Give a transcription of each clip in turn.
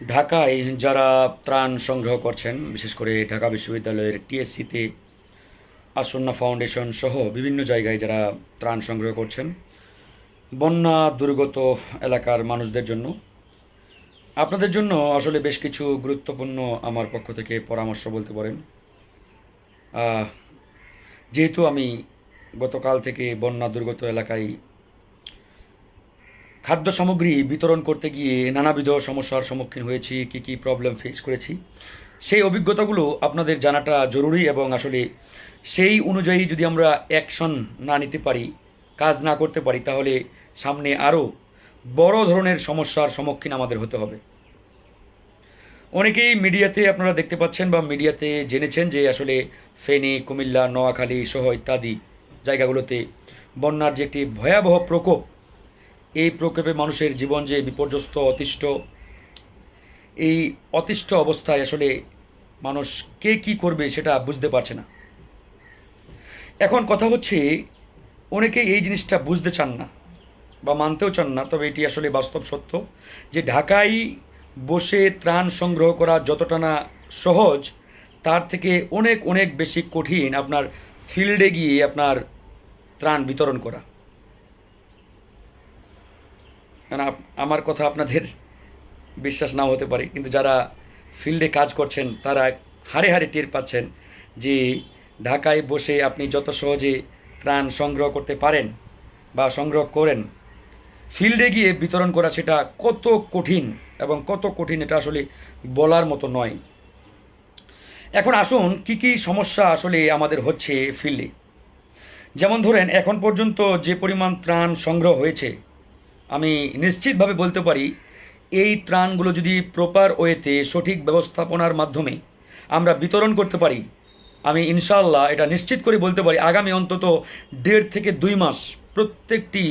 ঢাকায় যারা ত্রাণ সংগ্রহ করছেন, বিশেষ করে ঢাকা বিশ্ববিদ্যালয়ের টিএসসিতে, আসন্না ফাউন্ডেশন সহ বিভিন্ন জায়গায় যারা ত্রাণ সংগ্রহ করছেন, বন্যা দুর্গত এলাকার মানুষদের জন্য। আপনাদের জন্য আসলে বেশ কিছু গুরুত্বপূর্ণ আমার পক্ষ থেকে পরামর্শ বলতে পারেন। যেহেতু আমি গতকাল থেকে বন্যা দুর্গত এলাকায় খাদ্য সামগ্রী বিতরণ করতে গিয়ে নানাবিধ সমস্যার সম্মুখীন হয়েছি, কি কি প্রবলেম ফেস করেছি। সেই অভিজ্ঞতাগুলো আপনাদের জানাটা জরুরি এবং আসলে সেই অনুযায়ী যদি আমরা অ্যাকশন না নিতে পারি, কাজ না করতে পারি, তাহলে সামনে আরও বড় ধরনের সমস্যার সম্মুখীন আমাদের হতে হবে। অনেকেই মিডিয়াতে আপনারা দেখতে পাচ্ছেন বা মিডিয়াতে জেনেছেন যে আসলে ফেনী, কুমিল্লা, নোয়াখালী সহ ইত্যাদি জায়গাগুলোতে বন্যার যে একটি ভয়াবহ প্রকোপ এই প্রকোপে মানুষের জীবন যে বিপর্যস্ত, অতিষ্ঠ, এই অতিষ্ঠ অবস্থায় আসলে মানুষ কে কি করবে সেটা বুঝতে পারছে না। এখন কথা হচ্ছে অনেকে এই জিনিসটা বুঝতে চান না বা মানতেও চান না, তবে এটি আসলে বাস্তব সত্য যে ঢাকায় বসে ত্রাণ সংগ্রহ করা যতটা না সহজ, তার থেকে অনেক অনেক বেশি কঠিন আপনার ফিল্ডে গিয়ে আপনার ত্রাণ বিতরণ করা। কারণ আমার কথা আপনাদের বিশ্বাস নাও হতে পারে, কিন্তু যারা ফিল্ডে কাজ করছেন, তারা হারে হারে টের পাচ্ছেন যে ঢাকায় বসে আপনি যত সহজে ত্রাণ সংগ্রহ করতে পারেন বা সংগ্রহ করেন, ফিল্ডে গিয়ে বিতরণ করা সেটা কত কঠিন এবং কত কঠিন এটা আসলে বলার মতো নয়। এখন আসুন কি কি সমস্যা আসলে আমাদের হচ্ছে ফিল্ডে। যেমন ধরেন, এখন পর্যন্ত যে পরিমাণ ত্রাণ সংগ্রহ হয়েছে আমি নিশ্চিতভাবে বলতে পারি, এই ত্রাণগুলো যদি প্রপার ওয়েতে সঠিক ব্যবস্থাপনার মাধ্যমে আমরা বিতরণ করতে পারি, আমি ইনশাল্লাহ এটা নিশ্চিত করে বলতে পারি, আগামী অন্তত দেড় থেকে দুই মাস প্রত্যেকটি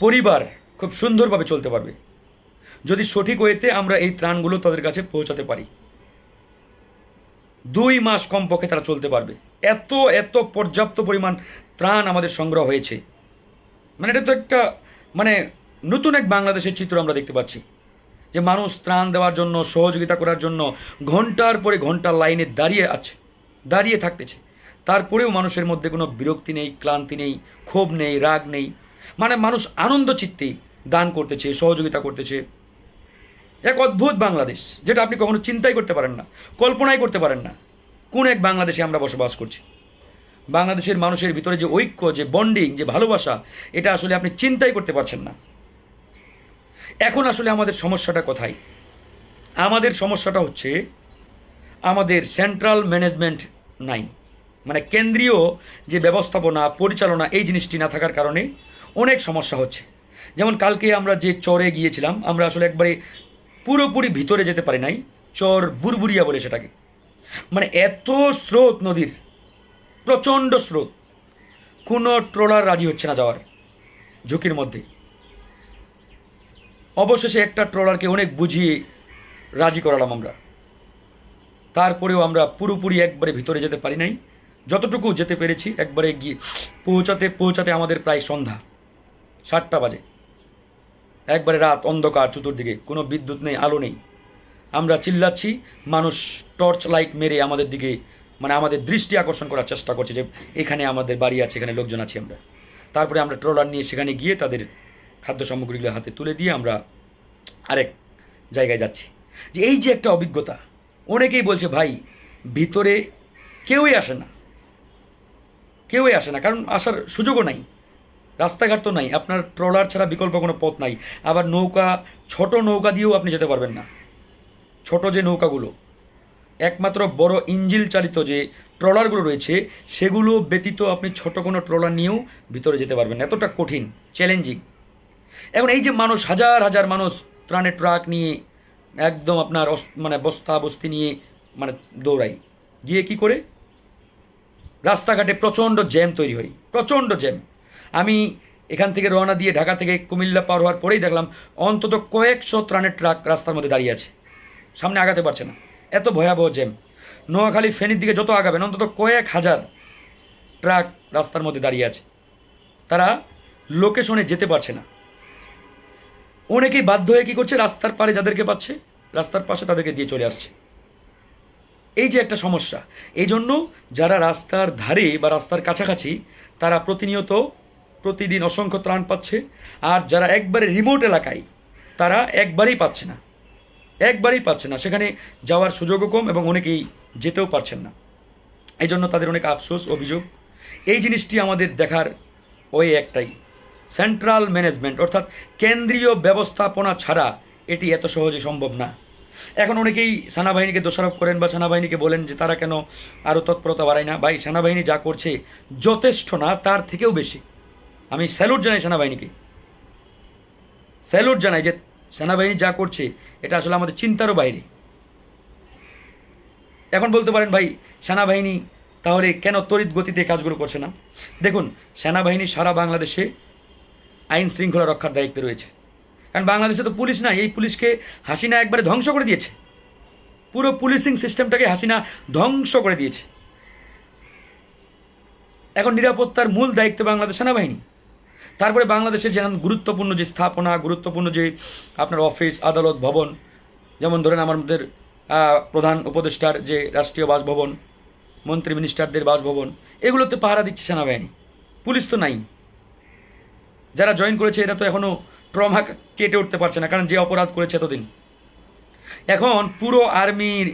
পরিবার খুব সুন্দরভাবে চলতে পারবে। যদি সঠিক ওয়েতে আমরা এই ত্রাণগুলো তাদের কাছে পৌঁছাতে পারি, দুই মাস কমপক্ষে তারা চলতে পারবে। এত এত পর্যাপ্ত পরিমাণ ত্রাণ আমাদের সংগ্রহ হয়েছে। মানে এটা তো একটা মানে নতুন এক বাংলাদেশের চিত্র আমরা দেখতে পাচ্ছি, যে মানুষ ত্রাণ দেওয়ার জন্য, সহযোগিতা করার জন্য ঘণ্টার পরে ঘণ্টা লাইনে দাঁড়িয়ে আছে, দাঁড়িয়ে থাকতেছে। তারপরেও মানুষের মধ্যে কোনো বিরক্তি নেই, ক্লান্তি নেই, ক্ষোভ নেই, রাগ নেই। মানে মানুষ আনন্দ চিত্তেই দান করতেছে, সহযোগিতা করতেছে। এক অদ্ভুত বাংলাদেশ, যেটা আপনি কখনো চিন্তাই করতে পারেন না, কল্পনাই করতে পারেন না, কোন এক বাংলাদেশে আমরা বসবাস করছি। বাংলাদেশের মানুষের ভিতরে যে ঐক্য, যে বন্ডিং যে ভালোবাসা, এটা আসলে আপনি চিন্তাই করতে পারছেন না। এখন আসলে আমাদের সমস্যাটা কোথায়? আমাদের সমস্যাটা হচ্ছে আমাদের সেন্ট্রাল ম্যানেজমেন্ট নাই। মানে কেন্দ্রীয় যে ব্যবস্থাপনা, পরিচালনা, এই জিনিসটি না থাকার কারণে অনেক সমস্যা হচ্ছে। যেমন কালকে আমরা যে চরে গিয়েছিলাম, আমরা আসলে একবারে পুরোপুরি ভিতরে যেতে পারি নাই, চর বুরবুরিয়া বলে সেটাকে। মানে এত স্রোত নদীর প্রচণ্ড স্রোত। কোনো ট্রলার রাজি হচ্ছে না যাওয়ার ঝুঁকির মধ্যে। অবশেষে একটা ট্রলারকে অনেক বুঝিয়ে রাজি করালাম আমরা। তারপরেও আমরা পুরোপুরি একবারে ভিতরে যেতে পারি নাই। যতটুকু যেতে পেরেছি, একবারে গিয়ে পৌঁছাতে পৌঁছাতে আমাদের প্রায় সন্ধ্যা, সাতটা বাজে। একবারে রাত অন্ধকার চতুর্দিকে, কোনো বিদ্যুৎ নেই, আলো নেই। আমরা চিল্লাচ্ছি, মানুষ টর্চ লাইট মেরে আমাদের দিকে মানে আমাদের দৃষ্টি আকর্ষণ করার চেষ্টা করছে যে এখানে আমাদের বাড়ি আছে, এখানে লোকজন আছি আমরা। তারপরে আমরা ট্রলার নিয়ে সেখানে গিয়ে তাদের খাদ্য সামগ্রীগুলো হাতে তুলে দিয়ে আমরা আরেক জায়গায় যাচ্ছি। যে এই যে একটা অভিজ্ঞতা, অনেকেই বলছে, ভাই, ভিতরে কেউই আসে না। কেউই আসে না। কারণ আসার সুযোগও নাই। রাস্তাঘাট তো নাই। আপনার ট্রলার ছাড়া বিকল্প কোনো পথ নাই। আবার নৌকা, ছোট নৌকা দিয়েও আপনি যেতে পারবেন না। ছোট যে নৌকাগুলো একমাত্র বড় ইঞ্জিল চালিত যে ট্রলারগুলো রয়েছে, সেগুলো ব্যতীত আপনি ছোট কোনো ট্রলার নিয়েও ভিতরে যেতে পারবেন। এতটা কঠিন চ্যালেঞ্জিং এখন এই যে মানুষ, হাজার হাজার মানুষ ত্রাণের ট্রাক নিয়ে একদম আপনার মানে বস্তা বস্তি নিয়ে মানে দৌড়াই গিয়ে কি করে? রাস্তাঘাটে প্রচণ্ড জ্যাম তৈরি হয়, প্রচণ্ড জ্যাম। আমি এখান থেকে রওনা দিয়ে ঢাকা থেকে কুমিল্লা পার হওয়ার পরেই দেখলাম অন্তত কয়েকশো ত্রাণের ট্রাক রাস্তার মধ্যে দাঁড়িয়ে আছে। সামনে আগাতে পারছে না। এত ভয়াবহ জ্যাম। নোয়াখালী ফেনীর দিকে যত আগাবেন, অন্তত কয়েক হাজার ট্রাক রাস্তার মধ্যে দাঁড়িয়ে আছে। তারা লোকেশনে যেতে পারছে না। অনেকেই বাধ্য হয়ে কী করছে, রাস্তার পারে যাদেরকে পাচ্ছে, রাস্তার পাশে তাদেরকে দিয়ে চলে আসছে। এই যে একটা সমস্যা, এই জন্য যারা রাস্তার ধারে বা রাস্তার কাছাকাছি, তারা প্রতিনিয়ত প্রতিদিন অসংখ্য ত্রাণ পাচ্ছে, আর যারা একবারে রিমোট এলাকায়, তারা একবারেই পাচ্ছে না। একবারেই পাচ্ছে না। সেখানে যাওয়ার সুযোগও কম এবং অনেকেই যেতেও পারছেন না। এই জন্য তাদের অনেক আফসোস, অভিযোগ। এই জিনিসটি আমাদের দেখার ওই একটাই। সেন্ট্রাল ম্যানেজমেন্ট, অর্থাৎ কেন্দ্রীয় ব্যবস্থাপনা ছাড়া এটি এত সহজে সম্ভব না। এখন অনেকেই সেনাবাহিনীকে দোষারোপ করেন বা সেনাবাহিনীকে বলেন যে তারা কেন আরও তৎপরতা বাড়ায় না। ভাই, সেনাবাহিনী যা করছে যথেষ্ট না, তার থেকেও বেশি। আমি স্যালুট জানাই সেনাবাহিনীকে। স্যালুট জানাই যে সেনাবাহিনী যা করছে, এটা আসলে আমাদের চিন্তারও বাইরে। এখন বলতে পারেন ভাই, সেনাবাহিনী তাহলে কেন তড়িৎ গতিতে কাজগুলো করছে না? দেখুন, সেনাবাহিনী সারা বাংলাদেশে আইন শৃঙ্খলা রক্ষার দায়িত্বে রয়েছে। কারণ বাংলাদেশে তো পুলিশ নাই, এই পুলিশকে হাসিনা একবারে ধ্বংস করে দিয়েছে। পুরো পুলিশিং সিস্টেমটাকে হাসিনা ধ্বংস করে দিয়েছে। এখন নিরাপত্তার মূল দায়িত্ব বাংলাদেশ সেনাবাহিনী। তারপরে বাংলাদেশের যেমন গুরুত্বপূর্ণ যে স্থাপনা, গুরুত্বপূর্ণ যে আপনার অফিস, আদালত, ভবন, যেমন ধরেন আমাদের প্রধান উপদেষ্টার যে রাষ্ট্রীয় বাসভবন, মন্ত্রী মিনিস্টারদের বাসভবন, এগুলোতে পাহারা দিচ্ছে সেনাবাহিনী। পুলিশ তো নাই। যারা জয়েন করেছে, এরা তো এখনও ট্রমা কেটে উঠতে পারছে না, কারণ যে অপরাধ করেছে এতদিন। এখন পুরো আর্মির,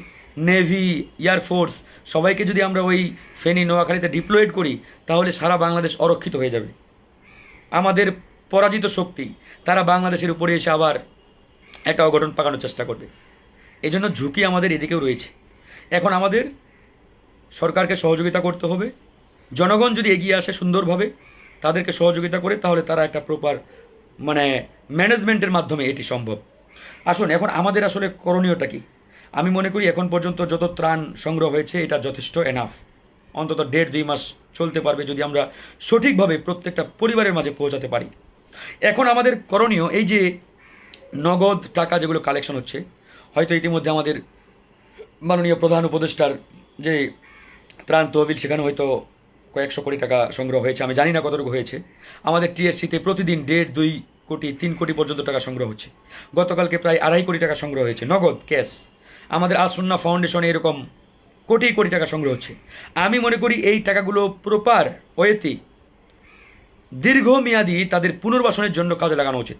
নেভি এয়ারফোর্স সবাইকে যদি আমরা ওই ফেনী, নোয়াখালীতে ডিপ্লয়েড করি, তাহলে সারা বাংলাদেশ অরক্ষিত হয়ে যাবে। আমাদের পরাজিত শক্তি, তারা বাংলাদেশের উপরে এসে আবার একটা অঘটন পাকানোর চেষ্টা করবে। এই জন্য ঝুঁকি আমাদের এদিকেও রয়েছে। এখন আমাদের সরকারকে সহযোগিতা করতে হবে। জনগণ যদি এগিয়ে আসে সুন্দরভাবে, তাদেরকে সহযোগিতা করে, তাহলে তারা একটা প্রপার মানে ম্যানেজমেন্টের মাধ্যমে এটি সম্ভব। আসুন, এখন আমাদের আসলে করণীয়টা কি? আমি মনে করি এখন পর্যন্ত যত ত্রাণ সংগ্রহ হয়েছে, এটা যথেষ্ট এনাফ অন্তত দেড় দুই মাস চলতে পারবে যদি আমরা সঠিকভাবে প্রত্যেকটা পরিবারের মাঝে পৌঁছাতে পারি। এখন আমাদের করণীয় এই যে নগদ টাকা যেগুলো কালেকশন হচ্ছে, হয়তো ইতিমধ্যে আমাদের মাননীয় প্রধান উপদেষ্টার যে ত্রাণ তহবিল, সেখানে হয়তো কয়েকশো কোটি টাকা সংগ্রহ হয়েছে। আমি জানি না কতটুকু হয়েছে। আমাদের টিএসসিতে প্রতিদিন দেড়, দুই কোটি, তিন কোটি পর্যন্ত টাকা সংগ্রহ হচ্ছে। গতকালকে প্রায় আড়াই কোটি টাকা সংগ্রহ হয়েছে। নগদ, ক্যাশ। আমাদের আসন্না ফাউন্ডেশনে এরকম কোটি কোটি টাকা সংগ্রহ হচ্ছে। আমি মনে করি এই টাকাগুলো প্রপার ওয়েতে দীর্ঘমেয়াদী তাদের পুনর্বাসনের জন্য কাজে লাগানো উচিত।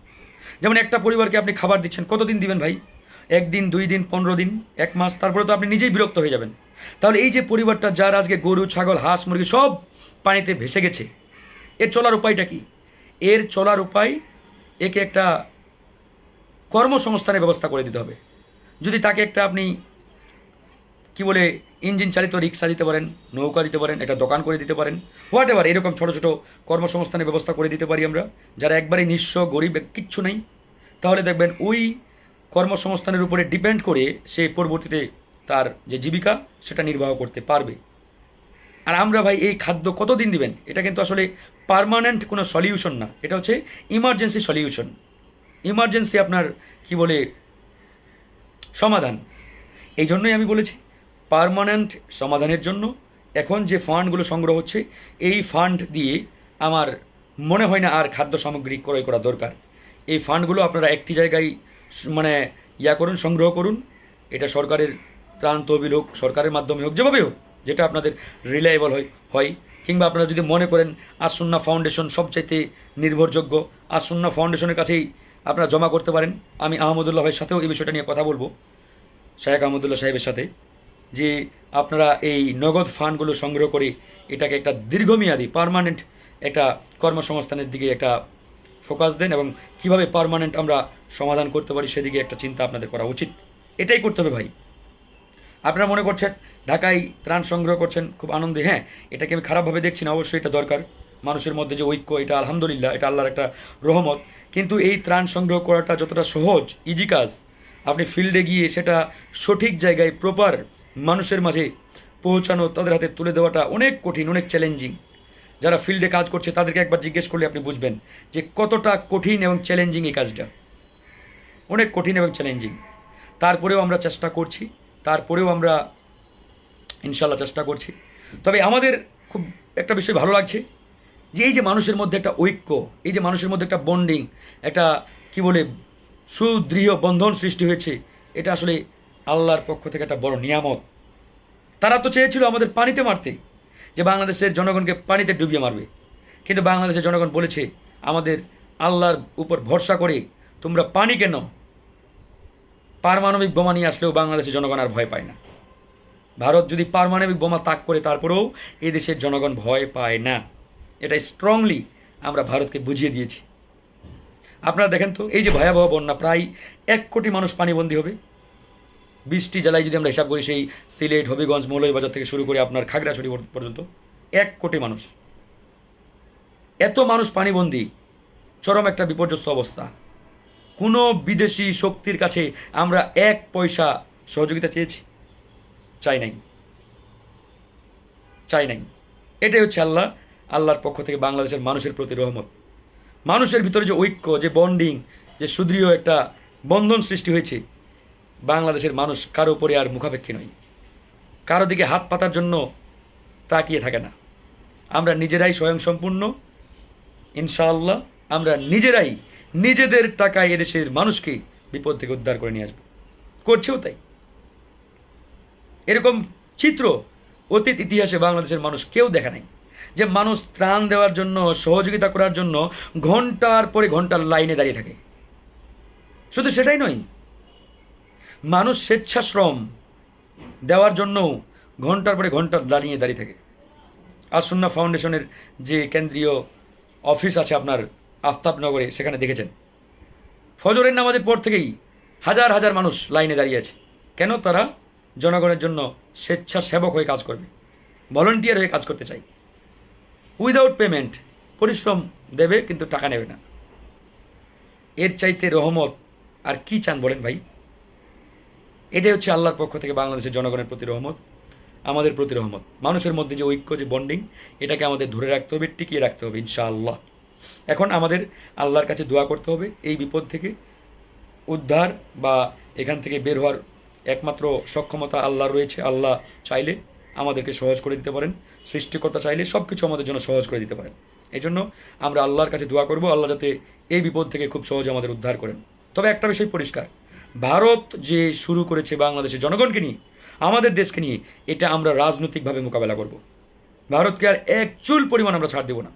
যেমন একটা পরিবারকে আপনি খাবার দিচ্ছেন, কতদিন দিবেন ভাই? একদিন, দুই দিন, পনেরো দিন, এক মাস, তারপরে তো আপনি নিজেই বিরক্ত হয়ে যাবেন। তাহলে এই যে পরিবারটা যার আজকে গরু, ছাগল, হাঁস, মুরগি সব পানিতে ভেসে গেছে, এর চলার উপায়টা কি? এর চলার উপায় একে একটা কর্মসংস্থানের ব্যবস্থা করে দিতে হবে। যদি তাকে একটা আপনি কি বলে, ইঞ্জিন চালিত রিক্সা দিতে পারেন, নৌকা দিতে পারেন, একটা দোকান করে দিতে পারেন হোয়াট এভার এরকম ছোটো ছোটো কর্মসংস্থানের ব্যবস্থা করে দিতে পারি আমরা। যারা একবারে নিঃস্ব, গরিব, কিচ্ছু নেই, তাহলে দেখবেন ওই কর্মসংস্থানের উপরে ডিপেন্ড করে সে পরবর্তীতে তার যে জীবিকা, সেটা নির্বাহ করতে পারবে। আর আমরা ভাই, এই খাদ্য কতদিন দিবেন? এটা কিন্তু আসলে পার্মানেন্ট কোনো সলিউশন না। এটা হচ্ছে ইমার্জেন্সি সলিউশন ইমার্জেন্সি আপনার, কি বলে, সমাধান। এই জন্যই আমি বলেছি পার্মানেন্ট সমাধানের জন্য এখন যে ফান্ডগুলো সংগ্রহ হচ্ছে, এই ফান্ড দিয়ে আমার মনে হয় না আর খাদ্য সামগ্রী ক্রয় করা দরকার। এই ফান্ডগুলো আপনারা একটি জায়গায় মানে ইয়া করুন, সংগ্রহ করুন। এটা সরকারের ত্রাণ তহবিল হোক, সরকারের মাধ্যমে হোক যেভাবে হোক, যেটা আপনাদের রিলায়েবল হয় হয়। কিংবা আপনারা যদি মনে করেন আসন্না ফাউন্ডেশন সবচাইতে নির্ভরযোগ্য, আসন্না ফাউন্ডেশনের কাছেই আপনারা জমা করতে পারেন। আমি আহমদুল্লাহ ভাইয়ের সাথেও এই বিষয়টা নিয়ে কথা বলব শাহেখ আহমদুল্লাহ সাহেবের সাথে। যে আপনারা এই নগদ ফান্ডগুলো সংগ্রহ করে এটাকে একটা দীর্ঘমেয়াদী পার্মানেন্ট একটা কর্মসংস্থানের দিকে একটা ফোকাস দেন এবং কীভাবে পারমানেন্ট আমরা সমাধান করতে পারি সেদিকে একটা চিন্তা আপনাদের করা উচিত। এটাই করতে হবে ভাই। আপনারা মনে করছেন ঢাকায় ত্রাণ সংগ্রহ করছেন, খুব আনন্দে। হ্যাঁ এটাকে আমি খারাপভাবে দেখছি না, অবশ্যই এটা দরকার। মানুষের মধ্যে যে ঐক্য, এটা আলহামদুলিল্লাহ, এটা আল্লাহর একটা রহমত। কিন্তু এই ত্রাণ সংগ্রহ করাটা যতটা সহজ ইজি কাজ, আপনি ফিল্ডে গিয়ে সেটা সঠিক জায়গায় প্রপার মানুষের মাঝে পৌঁছানো, তাদের হাতে তুলে দেওয়াটা অনেক কঠিন, অনেক চ্যালেঞ্জিং যারা ফিল্ডে কাজ করছে, তাদেরকে একবার জিজ্ঞেস করলে আপনি বুঝবেন যে কতটা কঠিন এবং চ্যালেঞ্জিং এই কাজটা। অনেক কঠিন এবং চ্যালেঞ্জিং তারপরেও আমরা চেষ্টা করছি, তারপরেও আমরা ইনশাল্লাহ চেষ্টা করছি। তবে আমাদের খুব একটা বিষয় ভালো লাগছে যে এই যে মানুষের মধ্যে একটা ঐক্য, এই যে মানুষের মধ্যে একটা বন্ডিং একটা কি বলে সুদৃঢ় বন্ধন সৃষ্টি হয়েছে, এটা আসলে আল্লাহর পক্ষ থেকে একটা বড় নিয়ামত। তারা তো চেয়েছিল আমাদের পানিতে মারতে, যে বাংলাদেশের জনগণকে পানিতে ডুবিয়ে মারবে। কিন্তু বাংলাদেশের জনগণ বলেছে, আমাদের আল্লাহর উপর ভরসা করে তোমরা পানি কেন পারমাণবিক বোমা নিয়ে আসলেও বাংলাদেশের জনগণ আর ভয় পায় না। ভারত যদি পারমাণবিক বোমা তাক করে, তারপরেও এই দেশের জনগণ ভয় পায় না। এটা স্ট্রংলি আমরা ভারতকে বুঝিয়ে দিয়েছি। আপনারা দেখেন তো, এই যে ভয়াবহ বন্যা, প্রায় এক কোটি মানুষ পানিবন্দী হবে। বিশটি জেলায় যদি আমরা হিসাব করি, সেই সিলেট, হবিগঞ্জ, মৌলভীবাজার থেকে শুরু করে আপনার খাগড়াছড়ি পর্যন্ত এক কোটি মানুষ। এত মানুষ পানিবন্দী, চরম একটা বিপর্যস্ত অবস্থা। কোনো বিদেশি শক্তির কাছে আমরা এক পয়সা সহযোগিতা চেয়েছি? চাই নাই। চাই নাই। এটাই হচ্ছে আল্লাহ, আল্লাহর পক্ষ থেকে বাংলাদেশের মানুষের প্রতি রহমত। মানুষের ভিতরে যে ঐক্য, যে বন্ডিং, যে সুদৃঢ় একটা বন্ধন সৃষ্টি হয়েছে বাংলাদেশের মানুষ কারও উপরে আর মুখাপেক্ষী নয় কারও দিকে হাত পাতার জন্য তাকিয়ে থাকে না। আমরা নিজেরাই স্বয়ংসম্পূর্ণ। ইনশাআল্লাহ আমরা নিজেরাই নিজেদের টাকায় এদেশের মানুষকে বিপদ থেকে উদ্ধার করে নিয়ে আসব। করছেও তাই। এরকম চিত্র অতীত ইতিহাসে বাংলাদেশের মানুষ কেউ দেখে নাই। যে মানুষ ত্রাণ দেওয়ার জন্য, সহযোগিতা করার জন্য ঘণ্টার পরে ঘণ্টার লাইনে দাঁড়িয়ে থাকে। শুধু সেটাই নয় মানুষ স্বেচ্ছাশ্রম দেওয়ার জন্য ঘণ্টার পরে ঘণ্টা দাঁড়িয়ে দাঁড়িয়ে থাকে। আসুন্না ফাউন্ডেশনের যে কেন্দ্রীয় অফিস আছে আপনার আফতাবনগরে, সেখানে দেখেছেন। ফজরের নামাজের পর থেকেই হাজার হাজার মানুষ লাইনে দাঁড়িয়ে আছে। কেন? তারা জনগণের জন্য স্বেচ্ছাসেবক হয়ে কাজ করবে, ভলেন্টিয়ার হয়ে কাজ করতে চাই। উইদাউট পেমেন্ট, পরিশ্রম দেবে কিন্তু টাকা নেবে না। এর চাইতে রহমত আর কি চান বলেন ভাই? এটাই হচ্ছে আল্লাহর পক্ষ থেকে বাংলাদেশের জনগণের প্রতি রহমত, আমাদের প্রতি রহমত। মানুষের মধ্যে যে ঐক্য, যে বন্ডিং এটাকে আমাদের ধরে রাখতে হবে, টিকিয়ে রাখতে হবে, ইনশাআল্লাহ। এখন আমাদের আল্লাহর কাছে দোয়া করতে হবে, এই বিপদ থেকে উদ্ধার বা এখান থেকে বের হওয়ার একমাত্র সক্ষমতা আল্লাহ রয়েছে। আল্লাহ চাইলে আমাদেরকে সহজ করে দিতে পারেন, সৃষ্টিকর্তা চাইলে সব কিছু আমাদের জন্য সহজ করে দিতে পারেন। এই জন্য আমরা আল্লাহর কাছে দোয়া করব, আল্লাহ যাতে এই বিপদ থেকে খুব সহজে আমাদের উদ্ধার করেন। তবে একটা বিষয় পরিষ্কার ভারত যে শুরু করেছে বাংলাদেশের জনগণকে নিয়ে, আমাদের দেশকে নিয়ে, এটা আমরা রাজনৈতিকভাবে মোকাবেলা করব। ভারতকে আর এক চুল পরিমাণ আমরা ছাড় দেব না।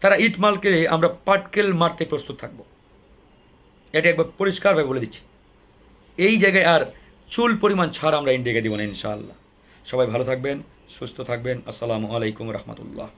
তারা ইটমালকে আমরা পাটকেল মারতে প্রস্তুত থাকব। এটা একবার পরিষ্কারভাবে বলে দিচ্ছি। এই জায়গায় আর চুল পরিমাণ ছাড় আমরা ইন্ডিয়াকে দিব না, ইনশাআল্লাহ। সবাই ভালো থাকবেন, সুস্থ থাকবেন। আসসালামু আলাইকুম রহমতুল্লাহ।